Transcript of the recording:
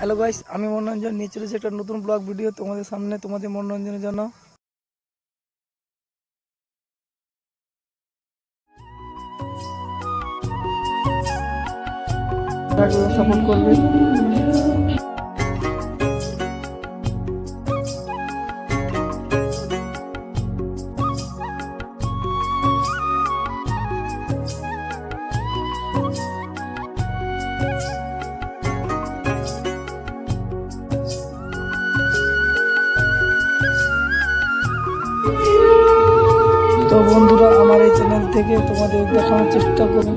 Hello guys আমি মনোরঞ্জন, নিয়ে চলেছি একটা নতুন ব্লগ ভিডিও তোমাদের সামনে, তোমাদের মনোরঞ্জনের জন্য। সাপোর্ট করবে তো বন্ধুরা আমার এই চ্যানেল থেকে তোমাদের দেখানোর চেষ্টা করি